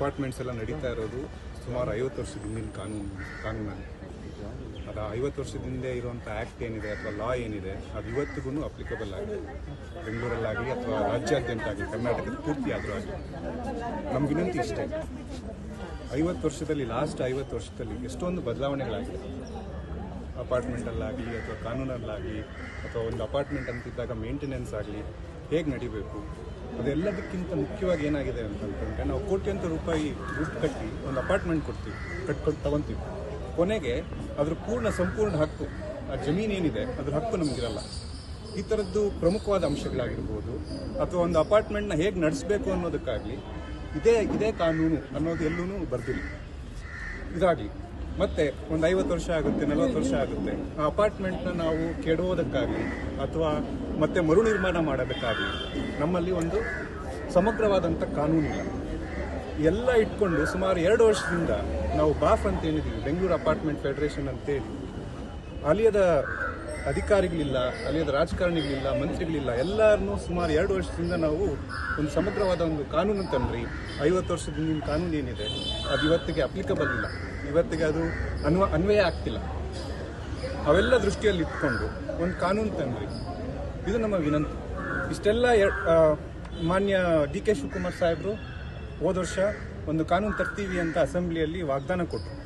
Apartments ಎಲ್ಲ ನಡೀತಾ ಇರೋದು ಸುಮಾರು ಐವತ್ತು ವರ್ಷದ ಹಿಂದಿನ ಕಾನೂನು, ಕಾನೂನಲ್ಲಿ. ಅದು ಐವತ್ತು ವರ್ಷದ ಹಿಂದೆ ಇರುವಂಥ ಆ್ಯಕ್ಟ್ ಏನಿದೆ ಅಥವಾ ಲಾ ಏನಿದೆ, ಅದು ಇವತ್ತಿಗೂ ಅಪ್ಲಿಕಬಲ್ ಆಗಿದೆ. ಬೆಂಗಳೂರಲ್ಲಾಗಲಿ ಅಥವಾ ರಾಜ್ಯಾದ್ಯಂತ ಆಗಲಿ, ಕರ್ನಾಟಕದ ಪೂರ್ತಿ ಆದರೂ ಆಗಲಿ. ನಮ್ಮ ವಿನಂತಿ ಇಷ್ಟೇ. ಐವತ್ತು ವರ್ಷದಲ್ಲಿ ಲಾಸ್ಟ್ ಐವತ್ತು ವರ್ಷದಲ್ಲಿ ಎಷ್ಟೊಂದು ಬದಲಾವಣೆಗಳಾಗಿದೆ ಅಪಾರ್ಟ್ಮೆಂಟಲ್ಲಾಗಲಿ ಅಥವಾ ಕಾನೂನಲ್ಲಾಗಲಿ ಅಥವಾ ಒಂದು ಅಪಾರ್ಟ್ಮೆಂಟ್ ಅಂತಿದ್ದಾಗ ಮೇಂಟೆನೆನ್ಸ್ ಆಗಲಿ ಹೇಗೆ ನಡಿಬೇಕು? ಅದೆಲ್ಲದಕ್ಕಿಂತ ಮುಖ್ಯವಾಗಿ ಏನಾಗಿದೆ ಅಂತಂತಂದರೆ ನಾವು ಕೋಟ್ಯಂತರ ರೂಪಾಯಿ ದುಡ್ಡು ಕಟ್ಟಿ ಒಂದು ಅಪಾರ್ಟ್ಮೆಂಟ್ ಕೊಡ್ತೀವಿ ಕಟ್ಕೊಂಡು ತಗೊಂತೀವಿ. ಕೊನೆಗೆ ಅದ್ರ ಪೂರ್ಣ ಸಂಪೂರ್ಣ ಹಕ್ಕು, ಆ ಜಮೀನು ಏನಿದೆ ಅದ್ರ ಹಕ್ಕು ನಮಗಿರಲ್ಲ. ಈ ಥರದ್ದು ಪ್ರಮುಖವಾದ ಅಂಶಗಳಾಗಿರ್ಬೋದು, ಅಥವಾ ಒಂದು ಅಪಾರ್ಟ್ಮೆಂಟ್ನ ಹೇಗೆ ನಡೆಸಬೇಕು ಅನ್ನೋದಕ್ಕಾಗಲಿ ಇದೇ ಇದೇ ಕಾನೂನು ಅನ್ನೋದು ಎಲ್ಲೂ ಬರ್ದಿಲ್ಲ. ಇದಾಗಲಿ, ಮತ್ತೆ ಒಂದು ಐವತ್ತು ವರ್ಷ ಆಗುತ್ತೆ, ನಲವತ್ತು ವರ್ಷ ಆಗುತ್ತೆ, ಆ ಅಪಾರ್ಟ್ಮೆಂಟ್ನ ನಾವು ಕೆಡೋದಕ್ಕಾಗಲಿ ಅಥವಾ ಮತ್ತೆ ಮರು ನಿರ್ಮಾಣ ಮಾಡೋದಕ್ಕಾಗಲಿ ನಮ್ಮಲ್ಲಿ ಒಂದು ಸಮಗ್ರವಾದಂಥ ಕಾನೂನಿಲ್ಲ ಎಲ್ಲ ಇಟ್ಕೊಂಡು ಸುಮಾರು ಎರಡು ವರ್ಷದಿಂದ ನಾವು ಬಾಫ್ ಅಂತ ಏನಿದ್ದೀವಿ ಬೆಂಗಳೂರು ಅಪಾರ್ಟ್ಮೆಂಟ್ ಫೆಡರೇಷನ್ ಅಂತೇಳಿ. ಅಲ್ಲಿಯದ ಅಧಿಕಾರಿಗಳಿಲ್ಲ, ಅಲ್ಲಿಯದ ರಾಜಕಾರಣಿಗಳಿಲ್ಲ, ಮಂತ್ರಿಗಳಿಲ್ಲ, ಎಲ್ಲರನ್ನೂ ಸುಮಾರು ಎರಡು ವರ್ಷದಿಂದ ನಾವು ಒಂದು ಸಮಗ್ರವಾದ ಒಂದು ಕಾನೂನು ತಂದ್ರಿ. ಐವತ್ತು ವರ್ಷದ ಹಿಂದಿನ ಕಾನೂನು ಏನಿದೆ, ಅದು ಇವತ್ತಿಗೆ ಅಪ್ಲಿಕಬಲ್ ಇಲ್ಲ. ಇವತ್ತಿಗೆ ಅದು ಅನ್ವ, ಅನ್ವಯ ಆಗ್ತಿಲ್ಲ. ಅವೆಲ್ಲ ದೃಷ್ಟಿಯಲ್ಲಿ ಇಟ್ಕೊಂಡು ಒಂದು ಕಾನೂನು ತಂದ್ರಿ. ಇದು ನಮ್ಮ ವಿನಂತಿ. ಇಷ್ಟೆಲ್ಲ ಮಾನ್ಯ ಡಿ ಕೆ ಶಿವಕುಮಾರ್ ಸಾಹೇಬರು ಹೋದ ವರ್ಷ ಒಂದು ಕಾನೂನು ತರ್ತೀವಿ ಅಂತ ಅಸೆಂಬ್ಲಿಯಲ್ಲಿ ವಾಗ್ದಾನ ಕೊಟ್ಟರು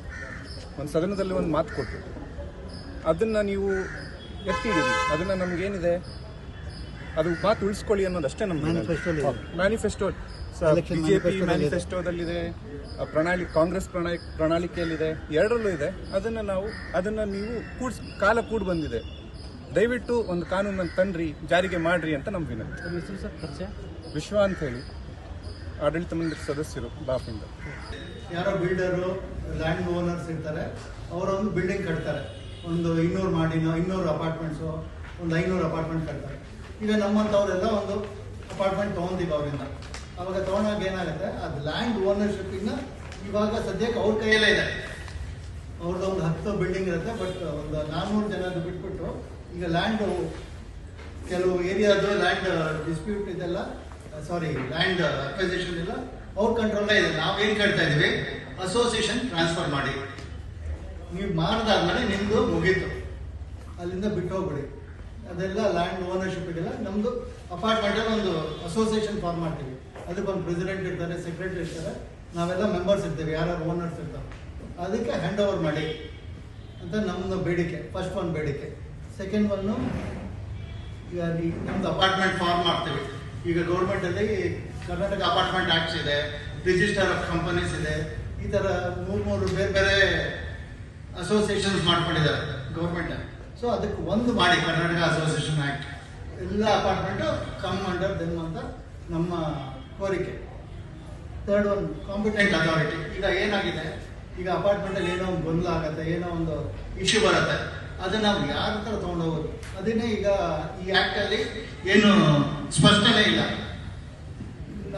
ಒಂದು ಸದನದಲ್ಲಿ ಒಂದು ಮಾತು ಕೊಟ್ಟರು ಅದನ್ನು ನೀವು ಎತ್ತಿದ್ದೀರಿ? ಅದನ್ನು ನಮಗೇನಿದೆ? ಅದು ಮಾತು ಉಳಿಸ್ಕೊಳ್ಳಿ ಅನ್ನೋದಷ್ಟೇ ನಮ್ಮ ಮ್ಯಾನಿಫೆಸ್ಟೋ ಬಿಜೆಪಿ ಮ್ಯಾನಿಫೆಸ್ಟೋದಲ್ಲಿದೆ ಪ್ರಣಾಳಿ ಕಾಂಗ್ರೆಸ್ ಪ್ರಣಾಳಿ ಪ್ರಣಾಳಿಕೆಯಲ್ಲಿದೆ ಎರಡರಲ್ಲೂ ಇದೆ. ಅದನ್ನು ನಾವು ಅದನ್ನು ನೀವು ಕೂಡ್ಸ್ ಕಾಲ ಕೂಡಿ ಬಂದಿದೆ. ದಯವಿಟ್ಟು ಒಂದು ಕಾನೂನನ್ನು ತನ್ರಿ ಜಾರಿಗೆ ಮಾಡ್ರಿ ಅಂತ ನಮ್ಮ ವಿನಂತಿ. ವಿಶ್ವ ಅಂತ ಹೇಳಿ. ಆಡಳಿತ ಮಂಡಳಿ ಸದಸ್ಯರು ಬಾಫಿಂದ. ಯಾರೋ ಬಿಲ್ಡರು ಲ್ಯಾಂಡ್ ಓನರ್ಸ್ ಇರ್ತಾರೆ ಅವರೊಂದು ಬಿಲ್ಡಿಂಗ್ ಕಟ್ತಾರೆ. ಒಂದು ಇನ್ನೂರು ಮಾಡಿನ ಇನ್ನೂರು ಅಪಾರ್ಟ್ಮೆಂಟ್ಸು ಒಂದು ಐನೂರು ಅಪಾರ್ಟ್ಮೆಂಟ್ ಕಟ್ತಾರೆ. ಈಗ ನಮ್ಮಂಥವರೆಲ್ಲ ಒಂದು ಅಪಾರ್ಟ್ಮೆಂಟ್ ತೊಗೊಂತೀವಿ ಅವರಿಂದ. ಅವಾಗ ತೊಗೊಂಡಾಗ ಏನಾಗುತ್ತೆ ಅದು ಲ್ಯಾಂಡ್ ಓನರ್ಶಿಪ್ಪಿಂದ ಇವಾಗ ಸದ್ಯಕ್ಕೆ ಅವ್ರ ಕೈಯಲ್ಲೇ ಇದೆ. ಅವ್ರದ್ದು ಒಂದು ಹತ್ತು ಬಿಲ್ಡಿಂಗ್ ಇರುತ್ತೆ ಬಟ್ ಒಂದು ನಾನ್ನೂರು ಜನದ್ದು ಬಿಟ್ಬಿಟ್ಟು ಈಗ ಲ್ಯಾಂಡ್ ಕೆಲವು ಏರಿಯಾದು ಲ್ಯಾಂಡ್ ಡಿಸ್ಪ್ಯೂಟ್ ಇದೆಲ್ಲ ಸಾರಿ ಲ್ಯಾಂಡ್ ಅಕ್ವೈಸೇಷನ್ ಎಲ್ಲ ಅವ್ರ ಕಂಟ್ರೋಲ್ ಇದೆ. ನಾವೇನ್ ಕೇಳ್ತಾ ಇದೀವಿ ಅಸೋಸಿಯೇಷನ್ ಟ್ರಾನ್ಸ್ಫರ್ ಮಾಡಿ. ನೀವು ಮಾಡಿದಾದ್ಮೇಲೆ ನಿಮ್ದು ಮುಗೀತು. ಅಲ್ಲಿಂದ ಬಿಟ್ಟು ಹೋಗ್ಬಿಡಿ. ಅದೆಲ್ಲ ಲ್ಯಾಂಡ್ ಓನರ್ಶಿಪ್ ಇದೆಲ್ಲ ನಮ್ದು ಅಪಾರ್ಟ್ಮೆಂಟಲ್ಲಿ ಒಂದು ಅಸೋಸಿಯೇಷನ್ ಫಾರ್ಮ್ ಮಾಡ್ತೀವಿ. ಅದಕ್ಕೆ ಒಂದು ಪ್ರೆಸಿಡೆಂಟ್ ಇರ್ತಾರೆ ಸೆಕ್ರೆಟರಿ ಇರ್ತಾರೆ. ನಾವೆಲ್ಲ ಮೆಂಬರ್ಸ್ ಇರ್ತೀವಿ ಯಾರು ಓನರ್ಸ್ ಇರ್ತಾರೆ. ಅದಕ್ಕೆ ಹ್ಯಾಂಡ್ ಓವರ್ ಮಾಡಿ ಅಂತ ನಮ್ಮದು ಬೇಡಿಕೆ ಫಸ್ಟ್ ಒಂದು ಬೇಡಿಕೆ. ಸೆಕೆಂಡ್ ಒನ್ನು ಈಗ ನಮ್ದು ಅಪಾರ್ಟ್ಮೆಂಟ್ ಫಾರ್ಮ್ ಮಾಡ್ತೀವಿ. ಈಗ ಗೌರ್ಮೆಂಟಲ್ಲಿ ಕರ್ನಾಟಕ ಅಪಾರ್ಟ್ಮೆಂಟ್ ಆಕ್ಟ್ಸ್ ಇದೆ ರಿಜಿಸ್ಟರ್ ಆಫ್ ಕಂಪನೀಸ್ ಇದೆ, ಈ ಥರ ಮೂರು ಮೂರು ಬೇರೆ ಬೇರೆ ಅಸೋಸಿಯೇಷನ್ಸ್ ಮಾಡ್ಕೊಂಡಿದ್ದಾರೆ ಗೌರ್ಮೆಂಟ್ ಸೊ ಅದಕ್ಕೆ ಒಂದು ಮಾಡಿ ಕರ್ನಾಟಕ ಅಸೋಸಿಯೇಷನ್ ಆಕ್ಟ್ ಎಲ್ಲ ಅಪಾರ್ಟ್ಮೆಂಟು ಕಮ್ ಅಂಡರ್ ದೆನ್ ಅಂತ ನಮ್ಮ ಕೋರಿಕೆ. ಥರ್ಡ್ ಒನ್ ಕಾಂಪಿಟೆಂಟ್ ಅಥಾರಿಟಿ ಈಗ ಏನಾಗಿದೆ? ಈಗ ಅಪಾರ್ಟ್ಮೆಂಟಲ್ಲಿ ಏನೋ ಒಂದು ಗೊಂದಲ ಆಗುತ್ತೆ, ಏನೋ ಒಂದು ಇಶ್ಯೂ ಬರುತ್ತೆ. ಅದನ್ನ ನಾವು ಯಾರ ಹತ್ರ ತೊಗೊಂಡೋಗೋದು? ಅದನ್ನೇ ಈಗ ಈ ಆ್ಯಕ್ಟಲ್ಲಿ ಏನು ಸ್ಪಷ್ಟನೆ ಇಲ್ಲ.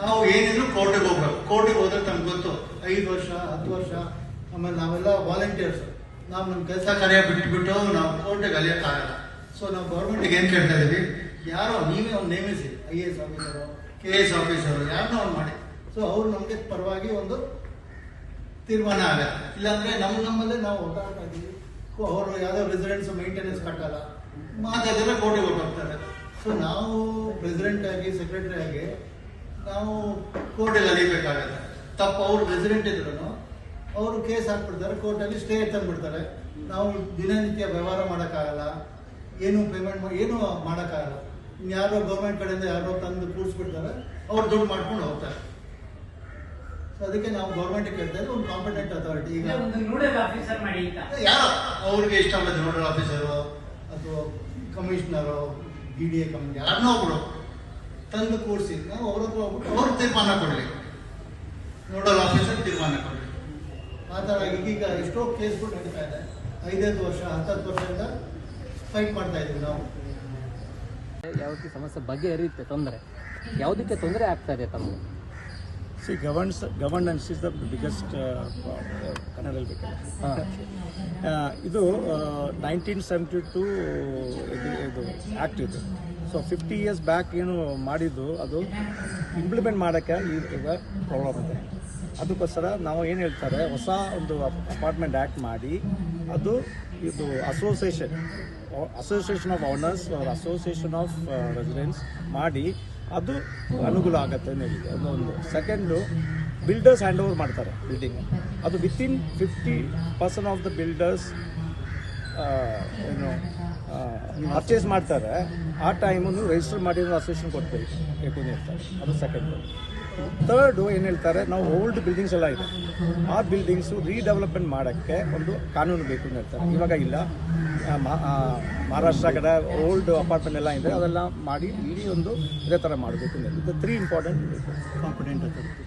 ನಾವು ಏನಿದ್ರು ಕೋರ್ಟಿಗೆ ಹೋಗ್ಬೇಕು. ಕೋರ್ಟಿಗೆ ಹೋದ್ರೆ ನಮ್ಗೆ ಗೊತ್ತು, ಐದು ವರ್ಷ, ಹತ್ತು ವರ್ಷ, ಆಮೇಲೆ ನಾವೆಲ್ಲ ವಾಲಂಟಿಯರ್ಸ್ ನಾವು ನಮ್ಮ ಕೆಲಸ ಕಾರ್ಯ ಬಿಟ್ಬಿಟ್ಟು ನಾವು ಕೋರ್ಟಿಗೆ ಅಲಿಯೋಕ್ಕಾಗಲ್ಲ ಸೊ ನಾವು ಗೌರ್ಮೆಂಟಿಗೆ ಏನು ಕೇಳ್ತಾ ಇದ್ದೀವಿ ಯಾರೋ, ನೀವೇ ಅವ್ನು ನೇಮಿಸಿ. I A S officer K A S officer ಯಾರನ್ನೋ ಅವ್ನು ಮಾಡಿ. ಸೊ ಅವ್ರು ನಮಗೆ ಪರವಾಗಿ ಒಂದು ತೀರ್ಮಾನ ಆಗತ್ತೆ. ಇಲ್ಲಾಂದರೆ ನಮ್ಮ ನಮ್ಮಲ್ಲೇ ನಾವು ಇದೀವಿ. ಅವರು ಯಾವುದೋ ರೆಸಿಡೆನ್ಸ್ ಮೇಂಟೆನೆನ್ಸ್ ಕಟ್ಟಲ್ಲ. ಮಾತಾಡಿದ್ರೆ ಕೋಟೆ ಹೋಗ್ತಾರೆ. ಸೊ ನಾವು ಪ್ರೆಸಿಡೆಂಟ್ ಆಗಿ ಸೆಕ್ರೆಟರಿ ಆಗಿ, ನಾವು ಕೋರ್ಟಲ್ಲಿ ಅಲಿಬೇಕಾಗತ್ತೆ. ತಪ್ಪು, ಅವ್ರು ರೆಸಿಡೆಂಟ್ ಇದ್ರು ಅವರು ಕೇಸ್ ಹಾಕ್ಬಿಡ್ತಾರೆ ಕೋರ್ಟಲ್ಲಿ ಸ್ಟೇ ತಂದ್ಬಿಡ್ತಾರೆ. ನಾವು ದಿನನಿತ್ಯ ವ್ಯವಹಾರ ಮಾಡೋಕ್ಕಾಗಲ್ಲ. ಏನು ಪೇಮೆಂಟ್ ಏನು ಮಾಡೋಕ್ಕಾಗಲ್ಲ. ಯಾರೋ ಗೌರ್ಮೆಂಟ್ ಕಡೆಯಿಂದ ಯಾರೋ ತಂದು ಕೂರಿಸ್ಬಿಡ್ತಾರೆ, ಅವ್ರು ದುಡ್ಡು ಮಾಡ್ಕೊಂಡು ಹೋಗ್ತಾರೆ. ಅದಕ್ಕೆ ನಾವು ಗೌರ್ಮೆಂಟ್ ಕೇಳ್ತಾ ಇದ್ದೀವಿ ಒಂದು ಕಾಂಪಿಟೆಂಟ್ ಅಥಾರಿಟಿ ಈಗ ಒಂದು ನೋಡಲ್ ಆಫೀಸರ್ ಮಾಡಿ ಅಂತ. ಯಾರೋ ಅವ್ರಿಗೆ ಇಷ್ಟ ಆಗುತ್ತೆ ನೋಡಲ್ ಆಫೀಸರು ಅಥವಾ commissioner D D A commission ಯಾರನ್ನೋ ಒಬ್ರು ತಂದು ಕೂರಿಸಿ ನಾವು ಅವ್ರ ಹತ್ರ ಹೋಗ್ಬಿಟ್ಟು ಅವ್ರು ತೀರ್ಮಾನ ಕೊಡಲಿ. ನೋಡಲ್ ಆಫೀಸರ್ ತೀರ್ಮಾನ ಕೊಡಲಿ. ಆ ಥರ ಈಗೀಗ ಎಷ್ಟೋ ಕೇಸ್ಗಳು ನಡೀತಾ ಇದೆ. ಐದೈದು ವರ್ಷ ಹತ್ತತ್ತು ವರ್ಷದಿಂದ ಫೈಟ್ ಮಾಡ್ತಾ ಇದ್ದೀವಿ ನಾವು. ಯಾವ ರೀತಿ ಸಮಸ್ಯೆ ಬಗೆಹರಿಯುತ್ತೆ ತೊಂದರೆ? ಯಾವುದಕ್ಕೆ ತೊಂದರೆ ಆಗ್ತಾ ಇದೆ ತಮಗೆ? C governs governance is the biggest Kannada ಹೇಳ್ಬೇಕಲ್ಲ ಇದು ನೈನ್ಟೀನ್ ಸೆವೆಂಟಿ ಟು ಇದು ಇದು ಆ್ಯಕ್ಟ್ ಇದು. ಸೊ ಫಿಫ್ಟಿ ಇಯರ್ಸ್ ಬ್ಯಾಕ್ ಏನು ಮಾಡಿದ್ದು ಅದು ಇಂಪ್ಲಿಮೆಂಟ್ ಮಾಡೋಕ್ಕೆ ಈಗ ಪ್ರಾಬ್ಲಮ್ ಇದೆ. ಅದಕ್ಕೋಸ್ಕರ ನಾವು ಏನು ಹೇಳ್ತಾರೆ ಹೊಸ ಒಂದು ಅಪಾರ್ಟ್ಮೆಂಟ್ ಆ್ಯಕ್ಟ್ ಮಾಡಿ ಅದು ಇದು association association of owners association of residence ಮಾಡಿ ಅದು ಅನುಕೂಲ ಆಗುತ್ತೆ ಹೇಳಿದೆ ಅದೊಂದು ಸೆಕೆಂಡು ಬಿಲ್ಡರ್ಸ್ ಹ್ಯಾಂಡ್ ಓವರ್ ಮಾಡ್ತಾರೆ ಬಿಲ್ಡಿಂಗ್ ಅದು within fifty percent of the builders ಏನು ಪರ್ಚೇಸ್ ಮಾಡ್ತಾರೆ. ಆ ಟೈಮನ್ನು ರಿಜಿಸ್ಟರ್ ಮಾಡಿರೋ ಅಸೋಸಿಯೇಷನ್ ಕೊಡ್ತೀವಿ. ಬೇಕು ಅಂತ. ಅದು ಸೆಕೆಂಡು ಥರ್ಡು ಏನು ಹೇಳ್ತಾರೆ, ನಾವು ಓಲ್ಡ್ ಬಿಲ್ಡಿಂಗ್ಸ್ ಎಲ್ಲ ಇದೆ. ಆ ಬಿಲ್ಡಿಂಗ್ಸು ರೀಡೆವಲಪ್ಮೆಂಟ್ ಮಾಡೋಕ್ಕೆ ಒಂದು ಕಾನೂನು ಬೇಕು ಅಂತ ಹೇಳ್ತಾರೆ. ಇವಾಗ ಇಲ್ಲ. ಮಹಾರಾಷ್ಟ್ರ ಕಡೆ ಓಲ್ಡ್ ಅಪಾರ್ಟ್ಮೆಂಟ್ ಎಲ್ಲ ಇದೆ, ಅದೆಲ್ಲ ಮಾಡಿ ಇಲ್ಲಿ ಒಂದು ಇದೇ ಥರ ಮಾಡಬೇಕು ಅಂತ ತ್ರೀ ಇಂಪಾರ್ಟೆಂಟ್ ಕಾಂಪಿಟೆಂಟ್ ಅಥಾರಿಟಿ